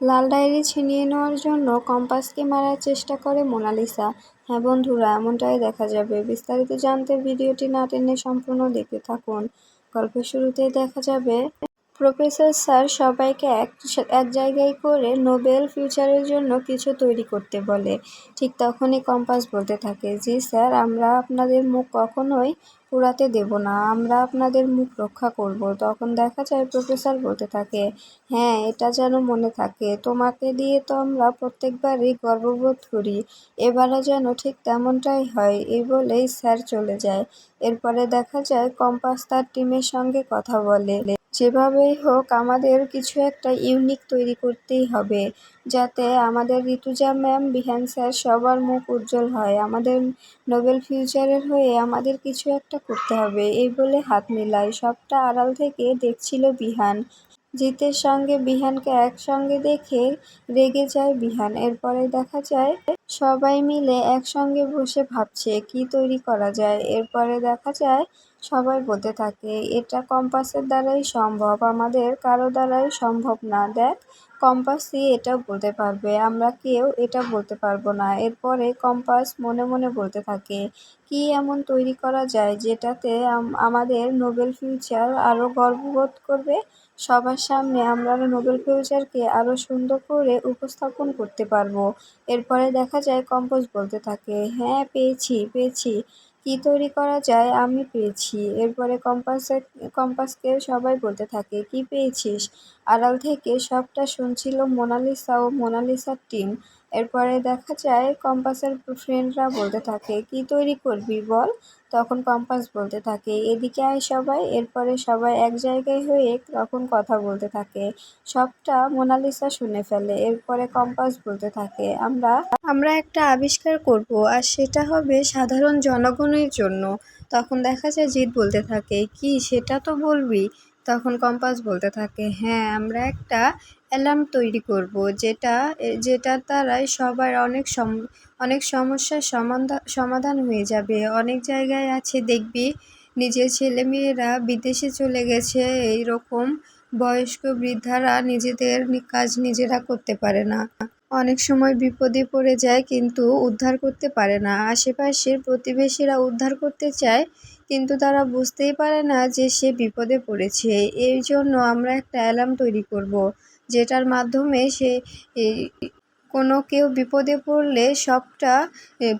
লাল diary ছিনিয়ে নেওয়ার জন্য কম্পাসকে মারার চেষ্টা করে মোনালিসা। হ্যাঁ বন্ধুরা, এমনটাই দেখা যাবে। বিস্তারিত জানতে ভিডিওটি না টেনে সম্পূর্ণ দেখতে থাকুন। গল্পের শুরুতেই দেখা যাবে প্রফেসর স্যার সবাইকে এক এক জায়গায় করে নোবেল ফিউচারের জন্য কিছু তৈরি করতে বলে। ঠিক তখনই কম্পাস বলতে থাকে, জি স্যার, আমরা আপনাদের মুখ কখনোই পুরাতে দেব না, আমরা আপনাদের মুখ রক্ষা করব। তখন দেখা যায় প্রফেসর বলতে থাকে হ্যাঁ এটা যেন মনে থাকে, তোমাকে দিয়ে তো আমরা প্রত্যেকবারই গর্ববোধ করি, এবারও যেন ঠিক তেমনটাই হয়। এই বলেই স্যার চলে যায়। এরপরে দেখা যায় কম্পাস তার টিমের সঙ্গে কথা বলে। যেভাবেই হোক, আমাদের কিছু একটা ইউনিক তৈরি করতেই হবে, যাতে আমাদের ঋতুজা ম্যাম বিহান স্যার সবার মুখ উজ্জ্বল হয়। আমাদের নোবেল ফিউচারের হয়ে আমাদের কিছু একটা করতে হবে, এই বলে হাত মিলায়। সবটা আড়াল থেকে দেখছিল বিহান। জিতের সঙ্গে বিহানকে একসঙ্গে দেখে রেগে যায় বিহান। এরপরে দেখা যায়, সবাই মিলে একসঙ্গে বসে ভাবছে, কি তৈরি করা যায়? এরপরে দেখা যায় সবাই বলতে থাকে, এটা কম্পাসের দ্বারাই সম্ভব, আমাদের কারও দ্বারাই সম্ভব না। দেখ, কম্পাস দিয়ে এটা বলতে পারবে? আমরা কেউ এটা বলতে পারব না। এরপরে কম্পাস মনে মনে বলতে থাকে, কি এমন তৈরি করা যায় যেটাতে আমাদের নোবেল ফিউচার আরও গর্ববোধ করবে? সবার সামনে আমরা নোবেল ফিউচারকে আরও সুন্দর করে উপস্থাপন করতে পারব। এরপরে দেখা যায় কম্পোজ বলতে থাকে হ্যাঁ পেয়েছি পেয়েছি। কি তৈরি করা যায় আমি পেয়েছি। এরপরে কম্পাসের কম্পাসকে সবাই বলতে থাকে, কি পেয়েছিস? আড়াল থেকে সবটা শুনছিল মোনালিসা ও মোনালিসার টিম। এরপরে দেখা যায়, কম্পাসের ফ্রেন্ডরা বলতে থাকে, কি তৈরি করবি বল? তখন কম্পাস বলতে থাকে, এদিকে আয় সবাই। এরপরে সবাই এক জায়গায় হয়ে তখন কথা বলতে থাকে। সবটা মোনালিসা শুনে ফেলে। এরপরে কম্পাস বলতে থাকে, আমরা আমরা একটা আবিষ্কার করব আর সেটা হবে সাধারণ জনগণের জন্য। তখন দেখা যায় জিৎ বলতে থাকে, কি, সেটা তো বলবি? তখন কম্পাস বলতে থাকে হ্যাঁ আমরা একটা অ্যালার্ম তৈরি করব, যেটা যেটার দ্বারাই সবার অনেক সম, অনেক সমস্যার সমাধান সমাধান হয়ে যাবে। অনেক জায়গায় আছে, দেখবি, নিজের ছেলে মেয়েরা বিদেশে চলে গেছে এই রকম বয়স্ক বৃদ্ধারা নিজেদের কাজ নিজেরা করতে পারে না। অনেক সময় বিপদে পড়ে যায়, কিন্তু উদ্ধার করতে পারে না। আশেপাশের প্রতিবেশীরা উদ্ধার করতে চায় কিন্তু তারা বুঝতেই পারে না যে সে বিপদে পড়েছে। এই জন্য আমরা একটা অ্যালার্ম তৈরি করব, যেটার মাধ্যমে সে কোনো কেউ বিপদে পড়লে সবটা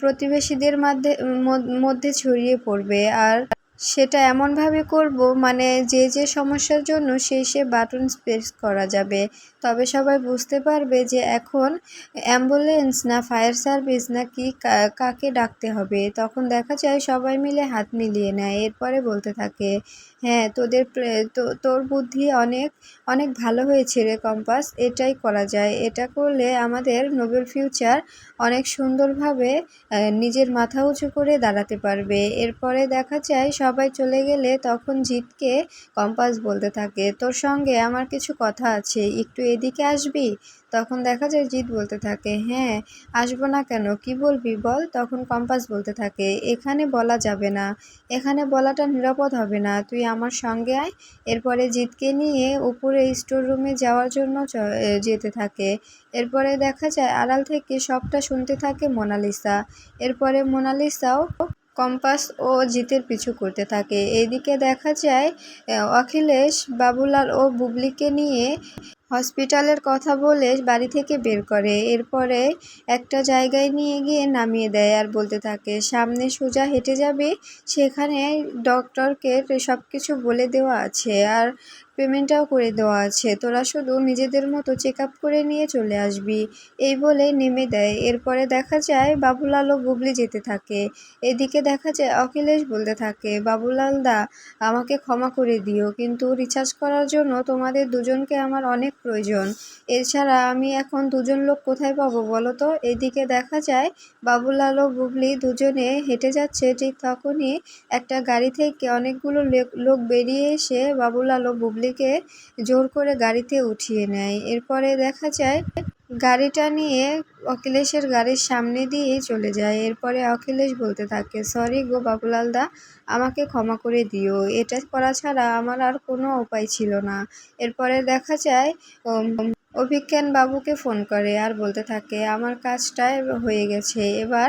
প্রতিবেশীদের মধ্যে মধ্যে ছড়িয়ে পড়বে। আর সেটা এমনভাবে করব মানে যে যে সমস্যার জন্য সে সে বাটন প্রেস করা যাবে। তবে সবাই বুঝতে পারবে যে এখন অ্যাম্বুলেন্স না ফায়ার সার্ভিস না কি কাকে ডাকতে হবে। তখন দেখা যায় সবাই মিলে হাত মিলিয়ে নেয়, এরপরে বলতে থাকে হ্যাঁ তোদের তোর বুদ্ধি অনেক অনেক ভালো হয়েছে রে কম্পাস, এটাই করা যায়। এটা করলে আমাদের নোবেল ফিউচার অনেক সুন্দরভাবে নিজের মাথা উঁচু করে দাঁড়াতে পারবে। এরপরে দেখা যায় সবাই চলে গেলে তখন জিতকে কম্পাস বলতে থাকে, তোর সঙ্গে আমার কিছু কথা আছে, একটু এদিকে আসবি? তখন দেখা যায় জিৎ বলতে থাকে হ্যাঁ আসব না কেন? কি বলবি বল? তখন কম্পাস বলতে থাকে, এখানে বলা যাবে না। এখানে বলাটা নিরাপদ হবে না। তুই আমার সঙ্গে আয়। এরপরে জিতকে নিয়ে উপরে স্টোর রুমে যাওয়ার জন্য যেতে থাকে। এরপরে দেখা যায় আড়াল থেকে সবটা শুনতে থাকে মোনালিসা। এরপরে মোনালিসাও কম্পাস ও জিতের পিছু করতে থাকে। এদিকে দেখা যায় অখিলেশ, বাবুলাল ও বুবলিকে নিয়ে হসপিটালের কথা বলে বাড়ি থেকে বের করে। এরপরে একটা জায়গায় নিয়ে গিয়ে নামিয়ে দেয় আর বলতে থাকে, সামনে সোজা হেঁটে যাবে, সেখানে ডক্টরকে সব কিছু বলে দেওয়া আছে। আর পেমেন্টটাও করে দেওয়া আছে। তোরা শুধু নিজেদের মতো চেক আপ করে নিয়ে চলে আসবি। এই বলে নেমে দেয়। এরপরে দেখা যায় বাবুলাল ও বুবলি যেতে থাকে। এদিকে দেখা যায় অখিলেশ বলতে থাকে, বাবুলাল দা, আমাকে ক্ষমা করে দিও, কিন্তু রিচার্জ করার জন্য তোমাদের দুজনকে আমার অনেক প্রয়োজন। এছাড়া আমি এখন দুজন লোক কোথায় পাবো বলো তো? এদিকে দেখা যায় বাবুলাল ও বুবলি দুজনে হেঁটে যাচ্ছে। ঠিক তখনই একটা গাড়ি থেকে অনেকগুলো লোক বেরিয়ে এসে বাবুলাল ও বুবলিকে জোর করে গাড়িতে উঠিয়ে নেয়। এরপরে দেখা যায়, গাড়িটা নিয়ে অখিলেশের গাড়ির সামনে দিয়েই চলে যায়। এরপরে অখিলেশ বলতে থাকে, সরি গো বাবুলাল দা আমাকে ক্ষমা করে দিও। এটা করা ছাড়া আমার আর কোনো উপায় ছিল না। এরপরে দেখা যায় অভিজ্ঞান বাবুকে ফোন করে আর বলতে থাকে, আমার কাজটা হয়ে গেছে। এবার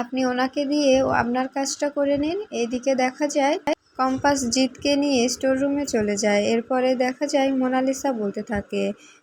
আপনি ওনাকে দিয়ে আপনার কাজটা করে নিন। এদিকে দেখা যায় কম্পাস জিতকে নিয়ে স্টোর রুমে চলে যায়। এরপরে দেখা যায় মোনালিসা বলতে থাকে,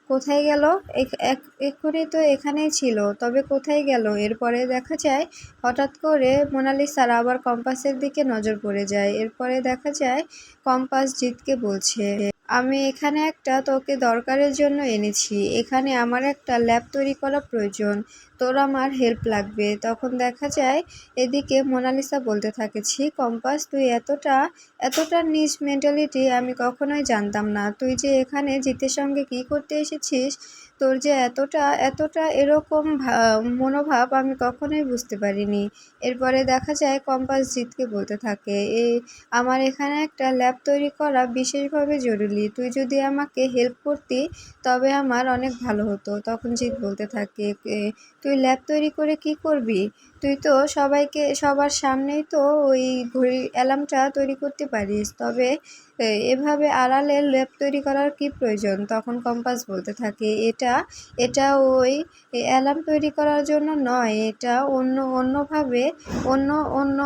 কোথায় গেল? এক- এক- এক্ষুনি তো এখানেই ছিল, তবে কোথায় গেল? এরপরে দেখা যায় হঠাৎ করে মোনালিসার আবার কম্পাসের দিকে নজর পড়ে যায়। এরপরে দেখা যায় কম্পাস জিতকে বলছে, আমি এখানে একটা তোকে দরকারের জন্য এনেছি। এখানে আমার একটা ল্যাব তৈরি করা প্রয়োজন। তোর আমার হেল্প লাগবে। তখন দেখা যায় এদিকে মোনালিসা বলতে থাকে ছি কম্পাস তুই এতটা এতটা নিজ মেন্টালিটি আমি কখনোই জানতাম না। তুই যে এখানে জিতের সঙ্গে কী করতে এসেছিস তোর যে এতটা এতটা এরকম মনোভাব আমি কখনোই বুঝতে পারিনি। এরপরে দেখা যায় কম্পাস জিতকে বলতে থাকে এই আমার এখানে একটা ল্যাব তৈরি করা বিশেষভাবে জরুরি। তুই যদি আমাকে হেল্প করতি তবে আমার অনেক ভালো হতো। তখন জিৎ বলতে থাকে "এ, তুই ল্যাব তৈরি করে কি করবি? তুই তো সবাইকে, সবার সামনেই তো ওই ঘড়ি অ্যালার্মটা তৈরি করতে পারিস। তবে এভাবে আড়ালে ল্যাব তৈরি করার কি প্রয়োজন? তখন কম্পাস বলতে থাকে, এটা এটা ওই অ্যালার্ম তৈরি করার জন্য নয়, এটা অন্য, অন্যভাবে, অন্য অন্য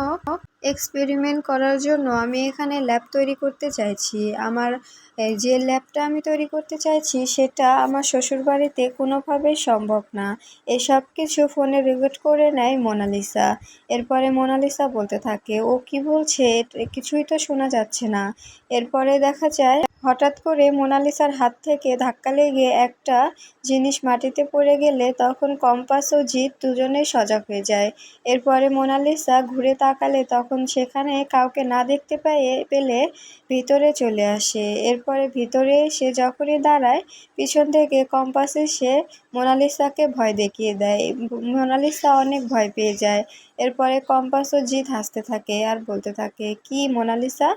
এক্সপেরিমেন্ট করার জন্য আমি এখানে ল্যাব তৈরি করতে চাইছি। আমার যে ল্যাবটা আমি তৈরি করতে চাইছি, সেটা আমার শ্বশুরবাড়িতে কোনোভাবেই সম্ভব না। এসব কিছু ফোনে রেকর্ড করে নেয় মোনালিসা। এরপরে মোনালিসা বলতে থাকে, ও কি বলছে? কিছুই তো শোনা যাচ্ছে না। এরপরে দেখা যায়, হঠাৎ করে মোনালিসার হাত থেকে ধাক্কা লেগে একটা জিনিস মাটিতে পড়ে গেলে তখন কম্পাস ও জিৎ দুজনেই সজাগ হয়ে যায়। এরপরে মোনালিসা ঘুরে তাকালে তখন সেখানে কাউকে না দেখতে পেয়ে, পেলে ভিতরে চলে আসে। এরপরে ভিতরে সে যখনই দাঁড়ায়, পিছন থেকে কম্পাসে সে মোনালিসাকে ভয় দেখিয়ে দেয়। মোনালিসা অনেক ভয় পেয়ে যায়। এরপরে কম্পাস ও জিৎ হাসতে থাকে আর বলতে থাকে, কি মোনালিসা?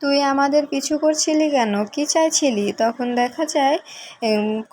তুই আমাদের পিছু করছিলি কেন? কি চাইছিলি? তখন দেখা যায়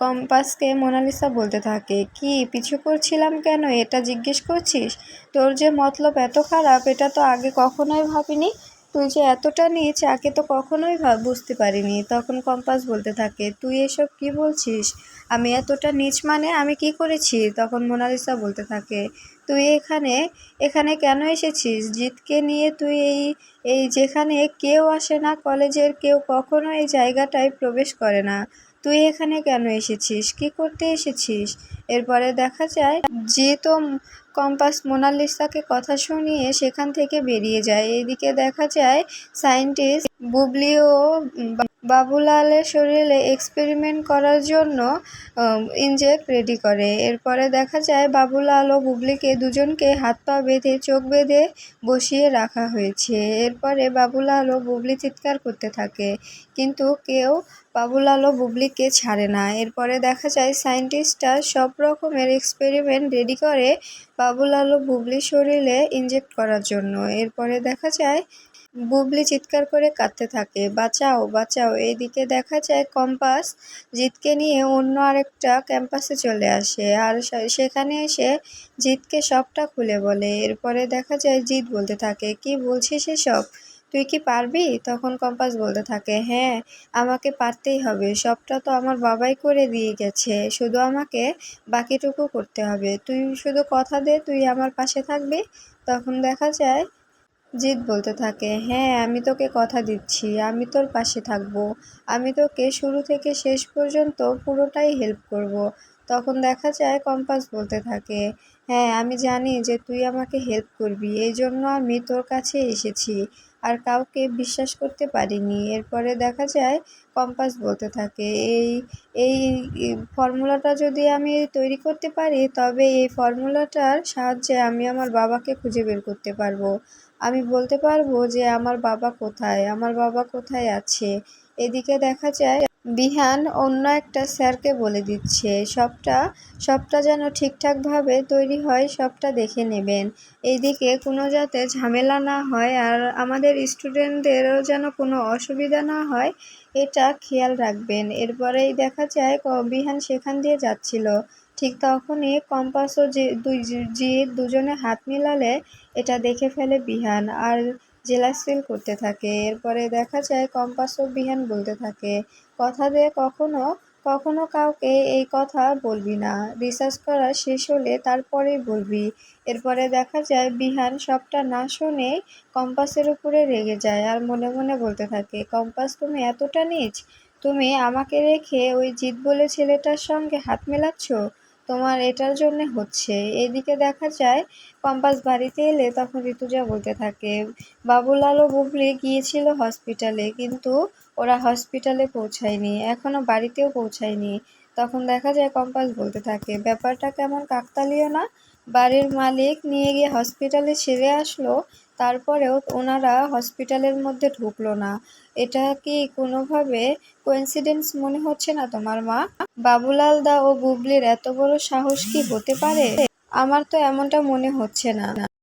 কম্পাসকে মোনালিসা বলতে থাকে, কি, পিছু করছিলাম কেন? এটা জিজ্ঞেস করছিস? তোর যে মতলব এত খারাপ, এটা তো আগে কখনোই ভাবিনি। তুই যে এতটা নিচ, আগে তো কখনোই ভাব বুঝতে পারিনি। তখন কম্পাস বলতে থাকে, তুই এসব কি বলছিস? আমি এতটা নিচ মানে আমি কি করেছি? তখন মোনালিসা বলতে থাকে তুই এখানে এখানে কেন এসেছিস? জিতকে নিয়ে তুই এই এই যেখানে কেউ আসে না, কলেজের কেউ কখনো এই জায়গাটায় প্রবেশ করে না। তুই এখানে কেন এসেছিস? কি করতে এসেছিস? এরপরে দেখা যায় জিত ও কম্পাস মোনালিসাকে কথা শুনিয়ে সেখান থেকে বেরিয়ে যায়। এদিকে দেখা যায়, সায়েন্টিস্ট বুবলি ও বা- বাবুলালের শরীরে এক্সপেরিমেন্ট করার জন্য ইনজেক্ট রেডি করে। এরপরে দেখা যায় বাবুলাল ও বুবলিকে দুজনকে হাত পা বেঁধে, চোখ বেঁধে বসিয়ে রাখা হয়েছে। এরপরে বাবুলাল ও বুবলি চিৎকার করতে থাকে। কিন্তু কেউ বাবুলাল ও বুবলিকে ছাড়ে না। এরপরে দেখা যায় সায়েন্টিস্টরা সব রকমের এক্সপেরিমেন্ট রেডি করে বাবুলাল ও বুবলির শরীরে ইনজেক্ট করার জন্য। এরপরে দেখা যায় বুবলি চিৎকার করে কাঁদতে থাকে। বাঁচাও বাঁচাও। এইদিকে দেখা যায় কম্পাস জিতকে নিয়ে অন্য আরেকটা ক্যাম্পাসে চলে আসে আর সেখানে এসে জিতকে সবটা খুলে বলে। এরপরে দেখা যায় জিত বলতে থাকে, কি বলছিস এসব? তুই কি পারবি? তখন কম্পাস বলতে থাকে হ্যাঁ আমাকে পারতেই হবে। সবটা তো আমার বাবাই করে দিয়ে গেছে। শুধু আমাকে বাকিটুকু করতে হবে। তুই শুধু কথা দে, তুই আমার পাশে থাকবি? তখন দেখা যায় জিৎ বলতে থাকে হ্যাঁ আমি তোকে কথা দিচ্ছি, আমি তোর পাশে থাকব, আমি তোকে শুরু থেকে শেষ পর্যন্ত পুরোটাই হেল্প করব। তখন দেখা যায় কম্পাস বলতে থাকে হ্যাঁ আমি জানি যে তুই আমাকে হেল্প করবি, এই জন্য আমি তোর কাছে এসেছি আর কাউকে বিশ্বাস করতে পারিনি এরপরে দেখা যায় কম্পাস বলতে থাকে এই এই ফর্মুলাটা যদি আমি তৈরি করতে পারি, তবে এই ফর্মুলাটার সাহায্যে আমি আমার বাবাকে খুঁজে বের করতে পারব আমি বলতে পারব যে আমার বাবা কোথায়? আমার বাবা কোথায় আছে? এদিকে দেখা যায়, বিহান অন্য একটা স্যারকে বলে দিচ্ছে, সবটা সবটা যেন ঠিকঠাকভাবে তৈরি হয়, সবটা দেখে নেবেন। এইদিকে কোনো যাতে ঝামেলা না হয় আর আমাদের স্টুডেন্টদেরও যেন কোনো অসুবিধা না হয়, এটা খেয়াল রাখবেন। এরপরেই দেখা যায় বিহান সেখান দিয়ে যাচ্ছিল। ঠিক তখনই কম্পাস ও দুই জিৎ দুজনে হাত মিলালে এটা দেখে ফেলে বিহান আর জেলাস ফিল করতে থাকে। এরপরে দেখা যায় কম্পাস ও বিহান বলতে থাকে, কথা দিয়ে কখনো কখনো কাউকে এই কথা বলবি না। রিসার্চ করা শেষ হলে তারপরেই বলবি। এরপরে দেখা যায় বিহান সবটা না শুনে কম্পাসের উপরে রেগে যায় আর মনে মনে বলতে থাকে, কম্পাস, তুমি এতটা নিচ? তুমি আমাকে রেখে ওই জিৎ বলে ছেলেটার সঙ্গে হাত মেলাচ্ছ? তোমার এটার জন্য হচ্ছে। এদিকে দেখা যায়, কম্পাস বাড়িতে এলে তখন ঋতুজা বলতে থাকে, বাবুলাল ও বুবলি গিয়েছিল হসপিটালে, কিন্তু ওরা হসপিটালে পৌঁছায়নি, এখনও বাড়িতেও পৌঁছায়নি। তখন দেখা যায়, কম্পাস বলতে থাকে, ব্যাপারটা কেমন কাকতালীয় না? বাড়ির মালিক নিয়ে গিয়ে হসপিটালে ছেড়ে আসলো তারপরেও ওনারা হসপিটালের মধ্যে ঢুকলো না। এটা কি কোনোভাবে কোয়েন্সিডেন্স মনে হচ্ছে না তোমার মা? বাবুলাল দা ও গুবলির এত বড় সাহস কি হতে পারে? আমার তো এমনটা মনে হচ্ছে না।